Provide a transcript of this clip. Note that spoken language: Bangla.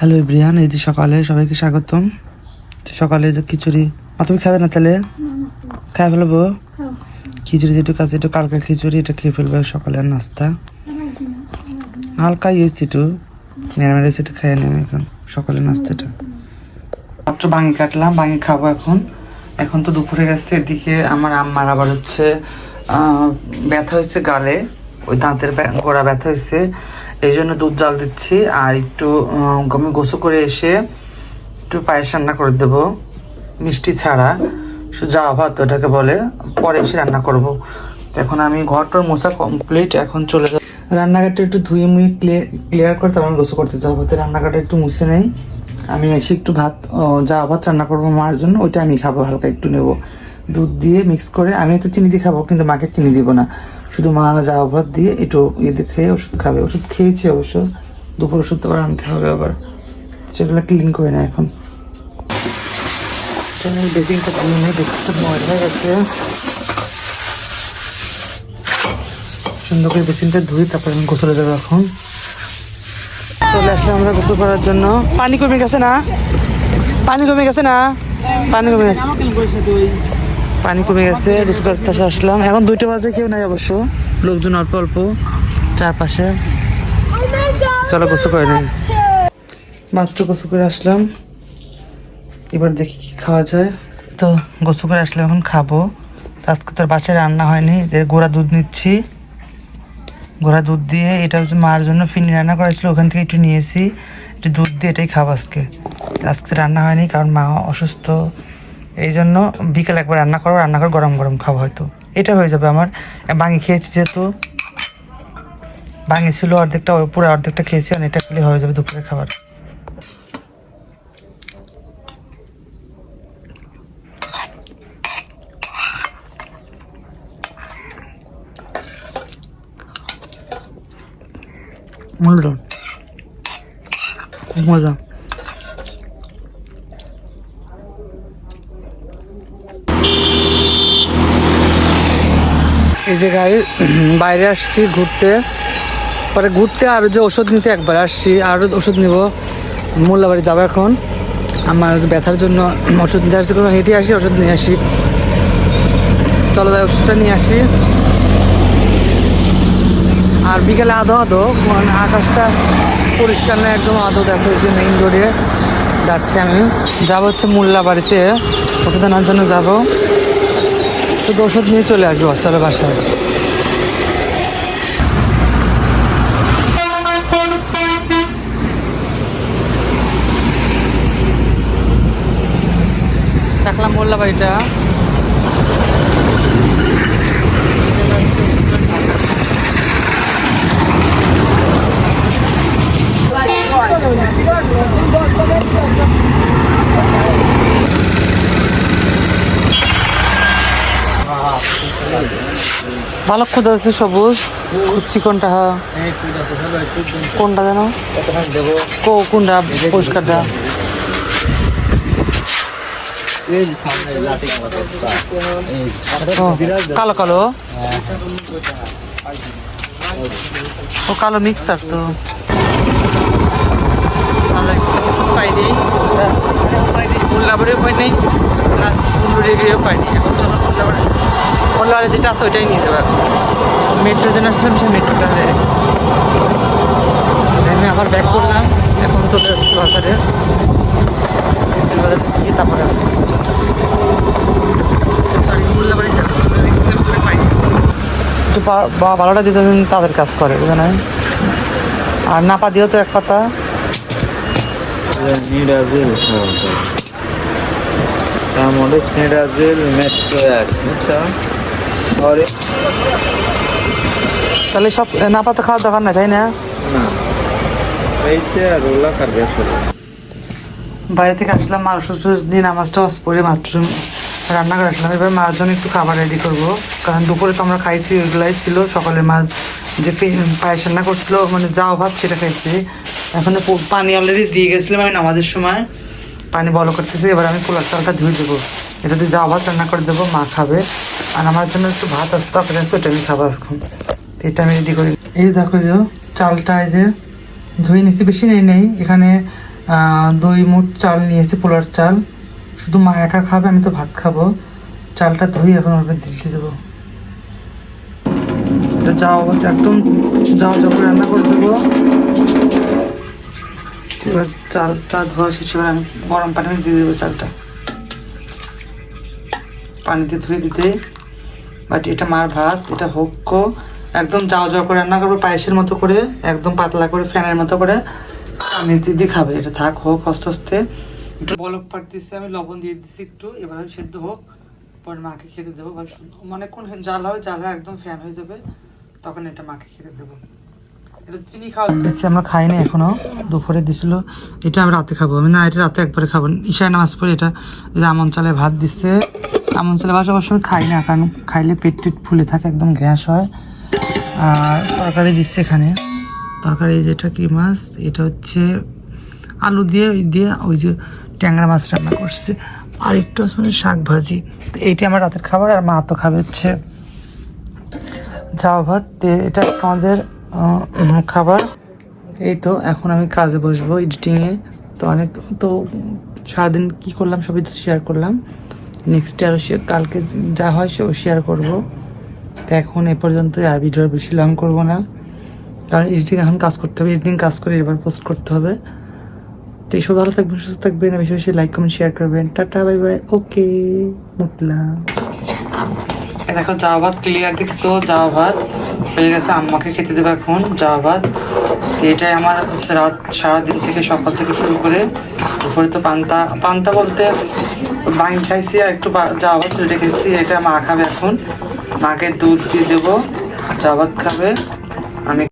হ্যালো ইব্রিয়ান এই যে সকালে সবাইকে স্বাগতম। সকালে যে খিচুড়ি। মা, তুমি খাবে না তাহলে? খাই ফেলব? খিচুড়ি যেটু কাছে একটু কালকের খিচুড়ি, এটা খেয়ে ফেলবে সকালের নাস্তা। হালকা ইয়েছি একটু। মেরামেরেছি এটা খেয়ে নেব এখন সকালের নাস্তাটা। মাত্র বাঙি কাটলাম, বাঙি খাব এখন। এখন তো দুপুরে গেছে, এদিকে আমার আম্মার আবার হচ্ছে ব্যথা হয়েছে গালে। ওই দাঁতের গোড়া ব্যথা হয়েছে। এই জন্য দুধ জাল দিচ্ছি আর একটু আমি গোসল করে এসে একটু পায়েস রান্না করে দেব, মিষ্টি ছাড়া। যাওয়া ভাত ওটাকে বলে, পরে এসে রান্না করব। এখন আমি ঘরটার মোছা কমপ্লিট এখন চলে যাব। রান্নাঘাটটা একটু ধুয়ে মুয়ে ক্লিয়ার করে তারপর গোসল করতে যাব। তো রান্নাঘাটটা একটু মুছে নেই। আমি এসে একটু ভাত যা ভাত রান্না করব মার জন্য, ওইটা আমি খাব, হালকা একটু নেব। দুধ দিয়ে মিক্স করে, আমি তো চিনি দিয়ে খাব, কিন্তু মাকে চিনি দিব না। শুধু মা যা ভাত দিয়ে একটু ইয়ে খেয়ে ওষুধ খাবে। ওষুধ খেয়েছি অবশ্য। দুপুর ওষুধ আবার আনতে হবে আবার। সেগুলো ক্লিন করে না এখন। সুন্দর করে বেসিনটা ধুই তারপর আমি গোসলে যাব এখন। চলে আসলাম আমরা গোসল করার জন্য। পানি কমে গেছে না? পানি কমে গেছে না? পানি কমে গেছে। পানি কমে গেছে করতে আসলাম। এখন দুইটা বাজে কেউ নাই অবশ্য। লোকজন অল্প অল্প চারপাশে। চলো গোসল করে নেই। মাত্র গোসল করে আসলাম। এবার দেখি কি খাওয়া যায়। তো গোসু করে আসলে এখন খাব। আজকে তোর বাসায় রান্না হয়নি এর গোড়া দুধ নিচ্ছি। গোড়া দুধ দিয়ে এটা হচ্ছে মার জন্য ফিনি রান্না করেছিল ওখান থেকে একটু নিয়েছি। একটু দুধ দিয়ে এটাই খাব আজকে। আজকে রান্না হয়নি কারণ মা অসুস্থ। এই জন্য বিকেল একবার রান্না করব রান্না করে গরম গরম খাব হয়তো। এটা হয়ে যাবে আমার। বাঙি খেয়েছি যেহেতু। বাঙি ছিল অর্ধেকটা পুরো অর্ধেকটা খেয়েছি, আর এটা খেলে হয়ে যাবে দুপুরে খাবার। মজা। এই যে গাড়ি বাইরে আসছি, ঘুরতে। পরে ঘুরতে আর যে ওষুধ নিতে একবার আসছি আরও ওষুধ নিব। মোল্লাবাড়ি যাব এখন। আমার ব্যথার জন্য ওষুধ নিতে আসছি, কোনো হেঁটে আসি ওষুধ নিয়ে আসি। চলো যাই ওষুধটা নিয়ে আসি। আর বিকেলে আধো আধো মানে আকাশটা পরিষ্কার না, একদম আধো দেখো যে মেইন রোডে যাচ্ছি আমি। যাব হচ্ছে মোল্লা বাড়িতে ওষুধ আনার জন্য যাব। শুধু ওষুধ নিয়ে চলে আসব চলো বাসায়। চাকলাম মোল্লা বাড়িটা ভালো খোঁজা আছে, সবুজ। খুঁজছি কোনটা। কোনটা যেন? কোনটা? পরিষ্কারটা। কালো কালো। ও, কালো মিক্সার তো। পাইনি উল্লাবাড়িও পাইনি প্লাস উল্লুড়িও পাইনি এখন উল্লাবাড়ি উল্লাবাড়ি যেটা আছে ওইটাই নিয়ে যাব। মেট্রো যেন আসলাম সে মেট্রোটা আমি আবার ব্যাক করলাম, এখন চলে যাচ্ছি বাজারে। বাজার তারপরে সরি যাব একটু বা- ভালোটা দিতে তাদের কাজ করে বুঝে নাই আর নাপা দিও তো এক পাতা নিডাজিল তারমধ্যে নিডাজিল মেট্রো এক, বুঝছ? তাহলে সব নাপা তো খাওয়ার দরকার নাই তাই না? না। এইটা বাইরে থেকে আসলাম মার অসুস্থ দিয়ে নামাজ টামাজ পড়ে মাত্র রান্না করে আসলাম। এবার মার জন্য একটু খাবার রেডি করব। কারণ দুপুরে তো আমরা খাইছি ওইগুলাই ছিল। সকালে মা যে পায়েস রান্না করছিল মানে যাও ভাত সেটা খাইছি। এখন পানি অলরেডি দিয়ে গেছিলাম আমি নামাজের সময়। পানি বলো করতেছি এবার আমি পোলার চালটা ধুয়ে দেবো। এটা দিয়ে যাও ভাত রান্না করে দেবো মা খাবে। আর আমার জন্য একটু ভাত আসতে আছে, ওটা আমি খাব তো এটা আমি রেডি করি। এই দেখো যে চালটা এই যে ধুয়ে নিচ্ছি বেশি নেই নেই। এখানে দুই মুঠ চাল নিয়েছি, পোলার চাল। শুধু মা একা খাবে, আমি তো ভাত খাব। চালটা ধুই এখন ওকে দিতে দেবো। যাও একদম যাও করে রান্না করে দেবো। এবার চালটা ধোয়া শেষ, এবার আমি গরম পানি দিয়ে দেবো চালটা। পানিতে ধুয়ে দিতে। বাট এটা মার ভাত, এটা হোক একদম যাও যাও করে রান্না করব, পায়েসের মতো করে, একদম পাতলা করে, ফ্যানের মতো করে। আমি দিদি খাবে, এটা থাক, হোক, আস্তে আস্তে। একটু বলক পাড়তেছি আমি লবণ দিয়ে দিচ্ছি একটু, এবার সেদ্ধ হোক, পরে মাকে খেতে দেবো। বা অনেকক্ষণ জাল হবে, জাল একদম ফ্যান হয়ে যাবে, তখন এটা মাকে খেতে দেবো। এটা চিনি খাওয়া আমরা খাইনি এখনও, দুপুরে দিছিল, এটা আমি রাতে খাব। আমি না, এটা রাতে একবারে খাব ঈশায় নামাজ পড়ে এটা আমন চালে ভাত দিচ্ছে আমন চালে ভাত অবশ্য খাই না, কারণ খাইলে পেট টেট ফুলে থাকে, একদম গ্যাস হয়। আর তরকারি দিচ্ছে এখানে। তরকারি যেটা কি মাছ? এটা হচ্ছে আলু দিয়ে, ওই দিয়ে, ওই যে ট্যাংরা মাছ রান্না করছে। আর একটু মানে শাক ভাজি। তো এইটা আমার রাতের খাবার, আর মা তো খাবে হচ্ছে যাও ভাত। এটা আমাদের খাবার। এই তো, এখন আমি কাজে বসবো এডিটিংয়ে। তো অনেক, তো সারাদিন কি করলাম সবই তো শেয়ার করলাম। নেক্সট আরও কালকে যা হয় সেও শেয়ার করব। তো এখন এ পর্যন্ত আর ভিডিও বেশি লং করব না। কারণ এডিটিং এখন কাজ করতে হবে এডিটিং কাজ করে এবার পোস্ট করতে হবে। তো এইসব ভালো থাকবেন, সুস্থ থাকবেন। বেশি বেশি লাইক কমেন্ট শেয়ার করবেন। টাটা বাই বাই ওকে মুটলাম এ দেখো জামা ভাত ক্লিয়ার দেখছ? জামা ভাত হয়ে গেছে, আম্মাকে খেতে দেবো এখন। জামা ভাত এটাই আমার রাত, সারাদিন থেকে সকাল থেকে শুরু করে। দুপুরে তো পান্তা পান্তা বলতে বাঙি খাইছি আর একটু জামা ভাত রেখেছি এটা মা খাবে এখন। মাকে দুধ দিয়ে দেবো ভাত খাবে। আমি